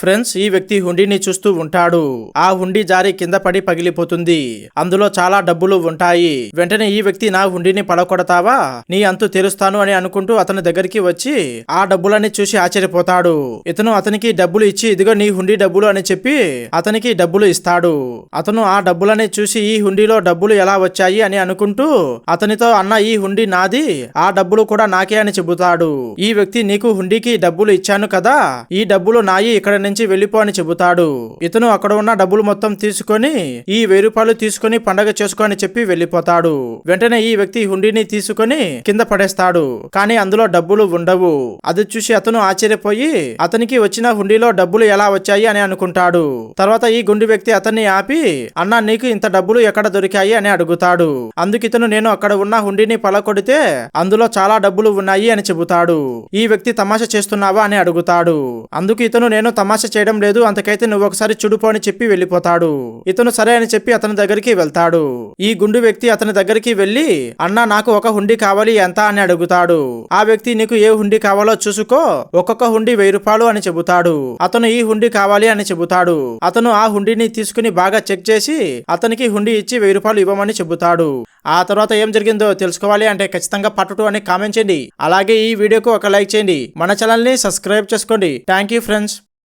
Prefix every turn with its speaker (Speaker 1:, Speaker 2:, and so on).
Speaker 1: Friends ఈ వ్యక్తి హుండీని చూస్తూ ఉంటాడు. ఆ హుండీ జారి కింద పడి పగిలిపోతుంది. అందులో చాలా డబ్బులు ఉంటాయి. వెంటనే ఈ వ్యక్తి నా హుండీని పడకొడతావా నీ అంతు తెరుస్తాను అని అనుకుంటూ అతని దగ్గరికి వచ్చి ఆ డబ్బులన్నీ చూసి ఆశ్చర్యపోతాడు. ఇతను అతనికి డబ్బులు ఇచ్చి ఇదిగో నీ హుండీ డబ్బులు అని చెప్పి అతనికి డబ్బులు ఇస్తాడు. అతను ఆ డబ్బులని చూసి ఈ హుండీలో డబ్బులు ఎలా వచ్చాయి? అని అనుకుంటూ అతనితో అన్న ఈ హుండీ నాది ఆ డబ్బులు కూడా నాకే అని చెబుతాడు. ఈ వ్యక్తి నీకు హుండీకి డబ్బులు ఇచ్చాను కదా ఈ డబ్బులు నాయి ఇక్కడ నుంచి వెళ్ళిపో అని చెబుతాడు. ఇతను అక్కడ ఉన్న డబ్బులు మొత్తం తీసుకొని ఈ వెయ్యి రూపాయలు తీసుకొని పండగ చేసుకో అని చెప్పి వెళ్ళిపోతాడు. వెంటనే ఈ వ్యక్తి హుండీని తీసుకొని కింద పడేస్తాడు. కానీ అందులో డబ్బులు ఉండవు. అది చూసి అతను ఆశ్చర్యపోయి అతనికి వచ్చిన హుండీలో డబ్బులు ఎలా వచ్చాయి అని అనుకుంటాడు. తర్వాత ఈ గుండు వ్యక్తి అతన్ని ఆపి అన్నా నీకు ఇంత డబ్బులు ఎక్కడ దొరికాయి? అని అడుగుతాడు. అందుకు ఇతను నేను అక్కడ ఉన్న హుండీని పలకొడితే అందులో చాలా డబ్బులు ఉన్నాయి అని చెబుతాడు. ఈ వ్యక్తి తమాషా చేస్తున్నావా? అని అడుగుతాడు. అందుకు ఇతను నేను తమాషా చేయడం లేదు అంతకైతే నువ్వు ఒకసారి చుడుపో అని చెప్పి వెళ్ళిపోతాడు. ఇతను సరే అని చెప్పి అతని దగ్గరికి వెళ్తాడు. ఈ గుండు వ్యక్తి అతని దగ్గరికి వెళ్ళి అన్నా నాకు ఒక హుండీ కావాలి ఎంత? అని అడుగుతాడు. ఆ వ్యక్తి నీకు ఏ హుండీ కావాలో చూసుకో ఒక్కొక్క హుండీ వెయ్యి రూపాయలు అని చెబుతాడు. అతను ఈ హుండీ కావాలి అని చెబుతాడు. అతను ఆ హుండీని తీసుకుని బాగా చెక్ చేసి అతనికి హుండీ ఇచ్చి వెయ్యి రూపాయలు ఇవ్వమని చెబుతాడు. ఆ తర్వాత ఏం జరిగిందో తెలుసుకోవాలి అంటే ఖచ్చితంగా పట్టుటు అని కామెంట్ చేయండి. అలాగే ఈ వీడియోకు ఒక లైక్ చేయండి. మన ఛానల్ని సబ్స్క్రైబ్ చేసుకోండి. Thank you friends.